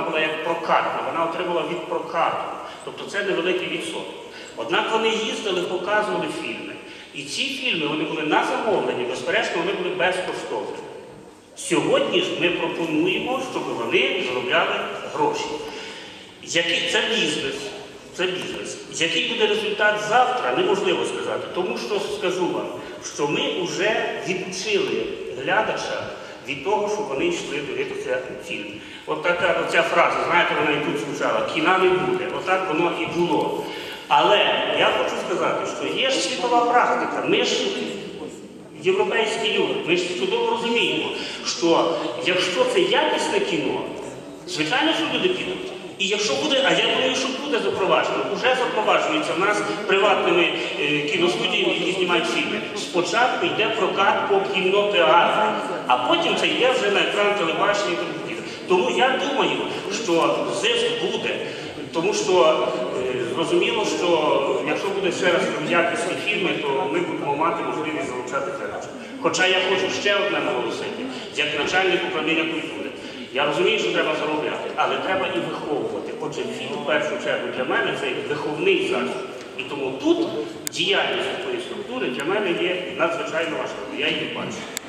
вона була як прокатна, вона отримала від прокату. Тобто це невеликий відсоток. Однак вони їздили, показували фільми. І ці фільми вони були на замовлення, безперечно, вони були безкоштовні. Сьогодні ж ми пропонуємо, щоб вони заробляли гроші. Який це бізнес? Це бізнес. Який буде результат завтра, неможливо сказати. Тому що скажу вам, що ми вже відучили глядача від того, щоб вони йшли дивитися фільм. От така оця фраза, знаєте, вона і тут звучала, кіна не буде. Отак воно і було. Але я хочу сказати, що є ж світова практика. Ми ж європейські люди, ми ж чудово розуміємо, що якщо це якісне кіно, звичайно, що люди підуть. І якщо буде, а я думаю, що буде запроваджено, вже запроваджується в нас приватними е, кіностудіями, які. Спочатку йде прокат по кінотеатру, а потім це йде вже на екран телебачення тому. Я думаю, що зиск буде. Тому що е, зрозуміло, що якщо буде ще раз якісні фільми, то ми будемо мати можливість залучати глядачів. Хоча я хочу ще одне наголосити, як начальник управління культури. Я розумію, що треба заробляти, але треба і виховувати. Отже, фільм в першу чергу для мене це виховний захід. І тому тут діяльність такої структури для мене є надзвичайно важливою. Я її бачу.